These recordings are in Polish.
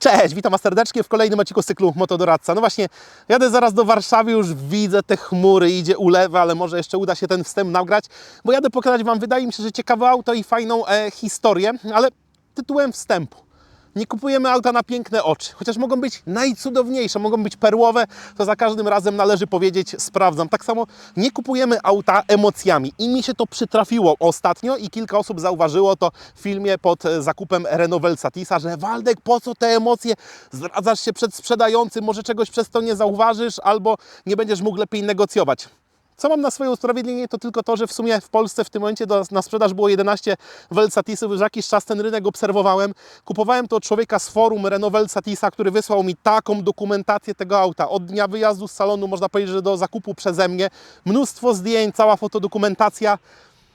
Cześć, witam Was serdecznie w kolejnym odcinku z cyklu Motodoradca. No właśnie, jadę zaraz do Warszawy, już widzę te chmury, idzie ulewa, ale może jeszcze uda się ten wstęp nagrać, bo jadę pokazać Wam, wydaje mi się, że ciekawe auto i fajną e, historię, ale tytułem wstępu. Nie kupujemy auta na piękne oczy, chociaż mogą być najcudowniejsze, mogą być perłowe, to za każdym razem należy powiedzieć sprawdzam. Tak samo nie kupujemy auta emocjami i mi się to przytrafiło ostatnio i kilka osób zauważyło to w filmie pod e, zakupem Renault Velsatisa, że Waldek, po co te emocje? Zdradzasz się przed sprzedającym, może czegoś przez to nie zauważysz albo nie będziesz mógł lepiej negocjować. Co mam na swoje usprawiedliwienie, to tylko to, że w sumie w Polsce w tym momencie do, na sprzedaż było 11 Velsatisów. Już jakiś czas ten rynek obserwowałem. Kupowałem to od człowieka z forum Renault Velsatisa, który wysłał mi taką dokumentację tego auta. Od dnia wyjazdu z salonu, można powiedzieć, że do zakupu przeze mnie. Mnóstwo zdjęć, cała fotodokumentacja.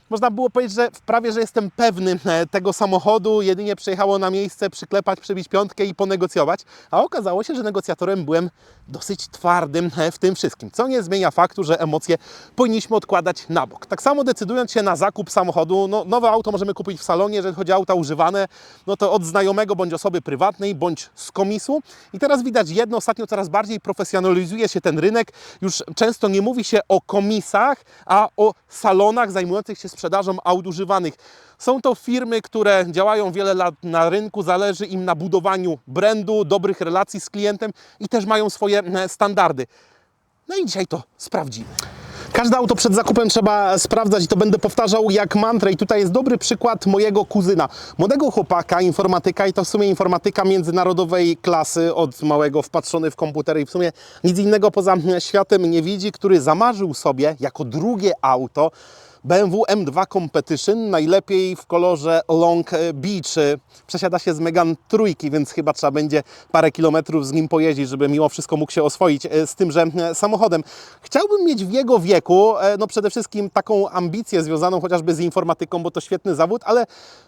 Można było powiedzieć, że prawie, że jestem pewny e, tego samochodu. Jedynie przyjechało na miejsce przyklepać, przebić piątkę i ponegocjować. A okazało się, że negocjatorem byłem dosyć twardym e, w tym wszystkim. Co nie zmienia faktu, że emocje powinniśmy odkładać na bok. Tak samo decydując się na zakup samochodu, no, nowe auto możemy kupić w salonie, jeżeli chodzi o auta używane, no to od znajomego bądź osoby prywatnej, bądź z komisu. I teraz widać jedno, ostatnio coraz bardziej profesjonalizuje się ten rynek. Już często nie mówi się o komisach, a o salonach zajmujących się sprzedażą aut używanych. Są to firmy, które działają wiele lat na rynku, zależy im na budowaniu brandu, dobrych relacji z klientem i też mają swoje e, standardy. No i dzisiaj to sprawdzimy. Każde auto przed zakupem trzeba sprawdzać i to będę powtarzał jak mantrę. I tutaj jest dobry przykład mojego kuzyna. Młodego chłopaka, informatyka i to w sumie informatyka międzynarodowej klasy, od małego wpatrzony w komputery i w sumie nic innego poza światem nie widzi, który zamarzył sobie jako drugie auto BMW M2 Competition, najlepiej w kolorze Long Beach. Przesiada się z Megan trójki, więc chyba trzeba będzie parę kilometrów z nim pojeździć, żeby mimo wszystko mógł się oswoić e, z tymże e, samochodem. Chciałbym mieć w jego wieku, e, no przede wszystkim taką ambicję związaną chociażby z informatyką, bo to świetny zawód, ale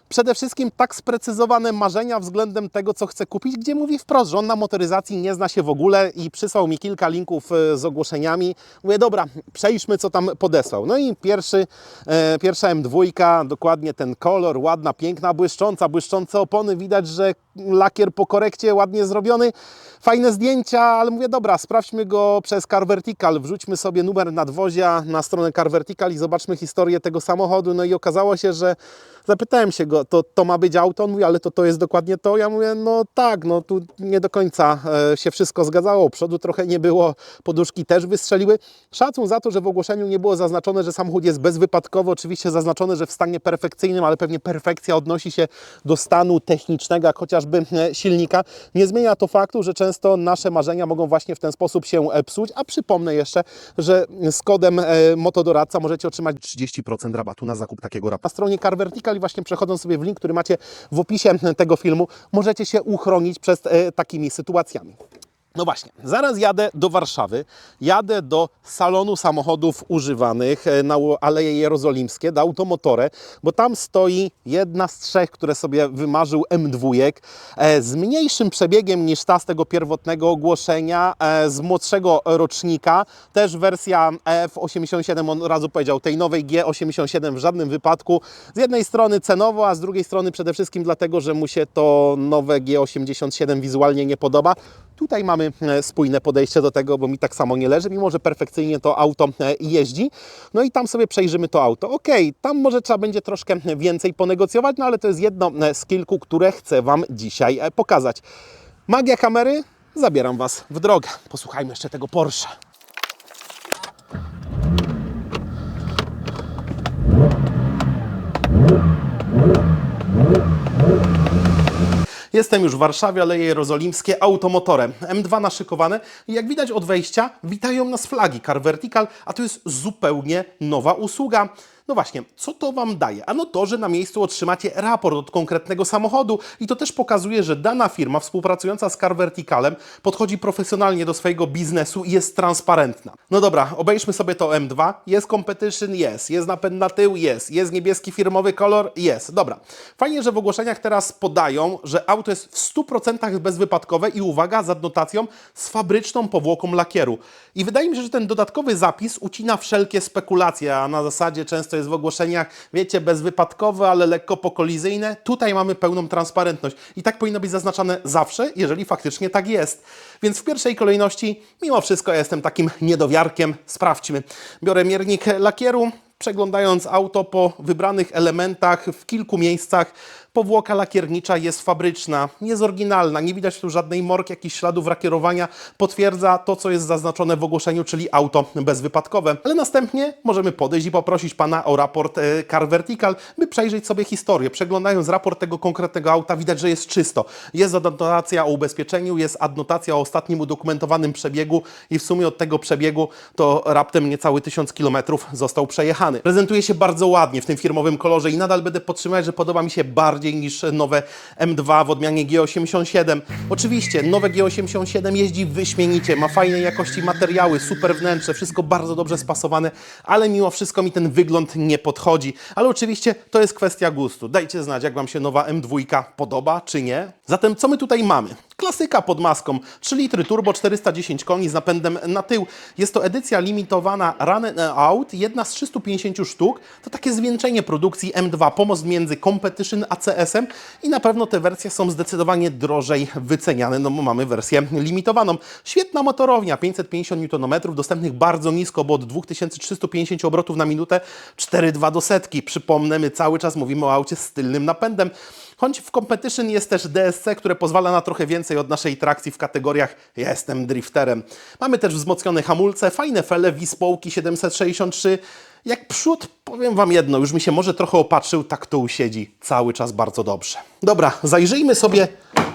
przede wszystkim tak sprecyzowane marzenia względem tego, co chce kupić, gdzie mówi wprost, że on na motoryzacji nie zna się w ogóle i przysłał mi kilka linków z ogłoszeniami. Mówię, dobra, przejdźmy, co tam podesłał. No i pierwszy, pierwsza M2, dokładnie ten kolor, ładna, piękna, błyszcząca, błyszczące opony, widać, że lakier po korekcie ładnie zrobiony. Fajne zdjęcia, ale mówię, dobra, sprawdźmy go przez Car Vertical, wrzućmy sobie numer nadwozia na stronę Car Vertical i zobaczmy historię tego samochodu. No i okazało się, że zapytałem się go, to, to ma być auto? On mówi, ale to, to jest dokładnie to? Ja mówię, no tak, no tu nie do końca e, się wszystko zgadzało. Przodu trochę nie było, poduszki też wystrzeliły. Szacun za to, że w ogłoszeniu nie było zaznaczone, że samochód jest bezwypadkowy. Oczywiście zaznaczone, że w stanie perfekcyjnym, ale pewnie perfekcja odnosi się do stanu technicznego, jak chociażby e, silnika. Nie zmienia to faktu, że często nasze marzenia mogą właśnie w ten sposób się e, psuć, a przypomnę jeszcze, że z kodem e, Motodoradca możecie otrzymać 30% rabatu na zakup takiego rabatu. Na stronie Car Vertical i właśnie przechodząc sobie w link, który macie w opisie tego filmu, możecie się uchronić przed takimi sytuacjami. No właśnie, zaraz jadę do Warszawy, jadę do salonu samochodów używanych e, na Aleje Jerozolimskie, do Automotore, bo tam stoi jedna z trzech, które sobie wymarzył M2, e, z mniejszym przebiegiem niż ta z tego pierwotnego ogłoszenia, e, z młodszego rocznika, też wersja F87, on od razu powiedział, tej nowej G87 w żadnym wypadku, z jednej strony cenowo, a z drugiej strony przede wszystkim dlatego, że mu się to nowe G87 wizualnie nie podoba. Tutaj mamy e, spójne podejście do tego, bo mi tak samo nie leży, mimo że perfekcyjnie to auto e, jeździ. No i tam sobie przejrzymy to auto. Ok, tam może trzeba będzie troszkę więcej ponegocjować, no ale to jest jedno e, z kilku, które chcę Wam dzisiaj pokazać. Magia kamery, zabieram Was w drogę. Posłuchajmy jeszcze tego Porsche. Jestem już w Warszawie, Aleje Jerozolimskie, automotorem. M2 naszykowane i jak widać od wejścia witają nas flagi Car Vertical, a to jest zupełnie nowa usługa. No właśnie, co to Wam daje? Ano to, że na miejscu otrzymacie raport od konkretnego samochodu i to też pokazuje, że dana firma współpracująca z Car Verticalem podchodzi profesjonalnie do swojego biznesu i jest transparentna. No dobra, obejrzmy sobie to M2. Jest competition? Jest. Jest napęd na tył? Jest. Jest niebieski firmowy kolor? Jest. Dobra. Fajnie, że w ogłoszeniach teraz podają, że auto jest w 100% bezwypadkowe i uwaga, z adnotacją z fabryczną powłoką lakieru. I wydaje mi się, że ten dodatkowy zapis ucina wszelkie spekulacje, a na zasadzie często jest w ogłoszeniach, wiecie, bezwypadkowe, ale lekko pokolizyjne. Tutaj mamy pełną transparentność i tak powinno być zaznaczane zawsze, jeżeli faktycznie tak jest. Więc w pierwszej kolejności, mimo wszystko, ja jestem takim niedowiarkiem. Sprawdźmy. Biorę miernik lakieru, przeglądając auto po wybranych elementach w kilku miejscach. Powłoka lakiernicza jest fabryczna, jest oryginalna, nie widać tu żadnej morki, jakichś śladów lakierowania. Potwierdza to, co jest zaznaczone w ogłoszeniu, czyli auto bezwypadkowe. Ale następnie możemy podejść i poprosić Pana o raport e, Car Vertical, by przejrzeć sobie historię. Przeglądając raport tego konkretnego auta, widać, że jest czysto. Jest adnotacja o ubezpieczeniu, jest adnotacja o ostatnim udokumentowanym przebiegu i w sumie od tego przebiegu to raptem niecały tysiąc kilometrów został przejechany. Prezentuje się bardzo ładnie w tym firmowym kolorze i nadal będę podtrzymywać, że podoba mi się bardziej niż nowe M2 w odmianie G87. Oczywiście nowe G87 jeździ wyśmienicie, ma fajnej jakości materiały, super wnętrze, wszystko bardzo dobrze spasowane, ale mimo wszystko mi ten wygląd nie podchodzi. Ale oczywiście to jest kwestia gustu. Dajcie znać, jak Wam się nowa M2 podoba, czy nie. Zatem co my tutaj mamy? Klasyka pod maską, 3 litry turbo, 410 koni z napędem na tył. Jest to edycja limitowana Run Out, jedna z 350 sztuk. To takie zwieńczenie produkcji M2, pomost między Competition a CS-em i na pewno te wersje są zdecydowanie drożej wyceniane, no bo mamy wersję limitowaną. Świetna motorownia, 550 Nm, dostępnych bardzo nisko, bo od 2350 obrotów na minutę 4,2 do setki. Przypomnę, my cały czas mówimy o aucie z tylnym napędem. Choć w Competition jest też DSC, które pozwala na trochę więcej od naszej trakcji w kategoriach ja jestem drifterem. Mamy też wzmocnione hamulce, fajne fele, wispołki 763. Jak przód, powiem Wam jedno, już mi się może trochę opatrzył, tak to usiedzi cały czas bardzo dobrze. Dobra, zajrzyjmy sobie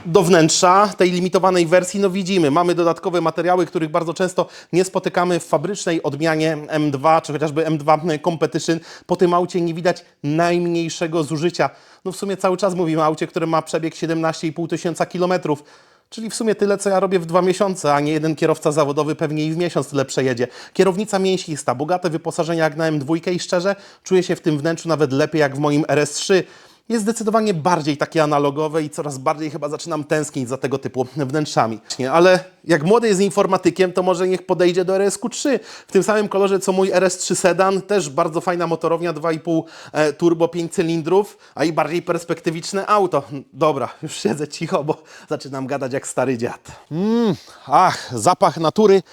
do wnętrza tej limitowanej wersji. No widzimy, mamy dodatkowe materiały, których bardzo często nie spotykamy w fabrycznej odmianie M2, czy chociażby M2 Competition. Po tym aucie nie widać najmniejszego zużycia. No w sumie cały czas mówimy o aucie, które ma przebieg 17,5 tysiąca kilometrów. Czyli w sumie tyle, co ja robię w dwa miesiące, a nie jeden kierowca zawodowy pewnie i w miesiąc tyle przejedzie. Kierownica mięsista, bogate wyposażenie jak na M2 i szczerze czuję się w tym wnętrzu nawet lepiej jak w moim RS3. Jest zdecydowanie bardziej takie analogowe i coraz bardziej chyba zaczynam tęsknić za tego typu wnętrzami. Ale jak młody jest informatykiem, to może niech podejdzie do RSQ3 w tym samym kolorze co mój RS3 Sedan, też bardzo fajna motorownia, 2,5 e, turbo, 5 cylindrów, a i bardziej perspektywiczne auto. Dobra, już siedzę cicho, bo zaczynam gadać jak stary dziad. Mm, ach, zapach natury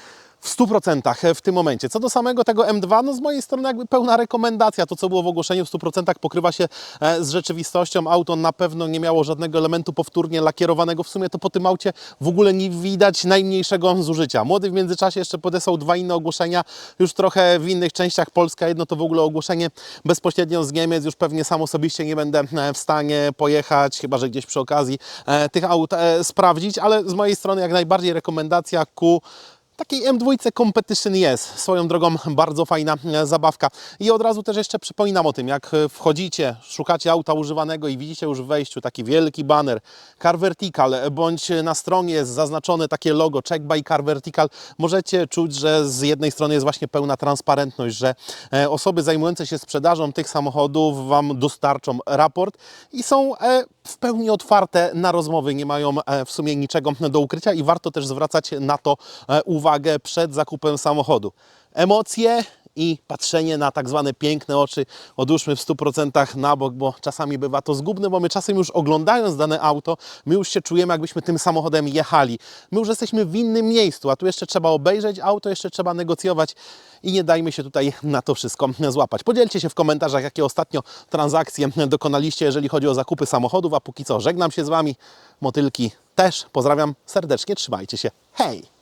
w 100% w tym momencie. Co do samego tego M2, no z mojej strony jakby pełna rekomendacja. To, co było w ogłoszeniu w 100% pokrywa się e, z rzeczywistością. Auto na pewno nie miało żadnego elementu powtórnie lakierowanego. W sumie to po tym aucie w ogóle nie widać najmniejszego zużycia. Młody w międzyczasie jeszcze podesłał dwa inne ogłoszenia, już trochę w innych częściach Polska. Jedno to w ogóle ogłoszenie bezpośrednio z Niemiec. Już pewnie sam osobiście nie będę e, w stanie pojechać, chyba że gdzieś przy okazji e, tych aut e, sprawdzić, ale z mojej strony jak najbardziej rekomendacja ku Takiej M2 Competition jest. Swoją drogą bardzo fajna e, zabawka. I od razu też jeszcze przypominam o tym, jak e, wchodzicie, szukacie auta używanego i widzicie już w wejściu taki wielki banner Car Vertical, bądź na stronie jest zaznaczone takie logo Check by Car Vertical, możecie czuć, że z jednej strony jest właśnie pełna transparentność, że e, osoby zajmujące się sprzedażą tych samochodów Wam dostarczą raport i są w pełni otwarte na rozmowy, nie mają e, w sumie niczego do ukrycia i warto też zwracać na to e, uwagę przed zakupem samochodu. Emocje i patrzenie na tak zwane piękne oczy odłóżmy w 100% na bok, bo czasami bywa to zgubne, bo my czasem już oglądając dane auto, my już się czujemy, jakbyśmy tym samochodem jechali. My już jesteśmy w innym miejscu, a tu jeszcze trzeba obejrzeć auto, jeszcze trzeba negocjować i nie dajmy się tutaj na to wszystko złapać. Podzielcie się w komentarzach, jakie ostatnio transakcje dokonaliście, jeżeli chodzi o zakupy samochodów, a póki co żegnam się z Wami, motylki też. Pozdrawiam serdecznie, trzymajcie się. Hej!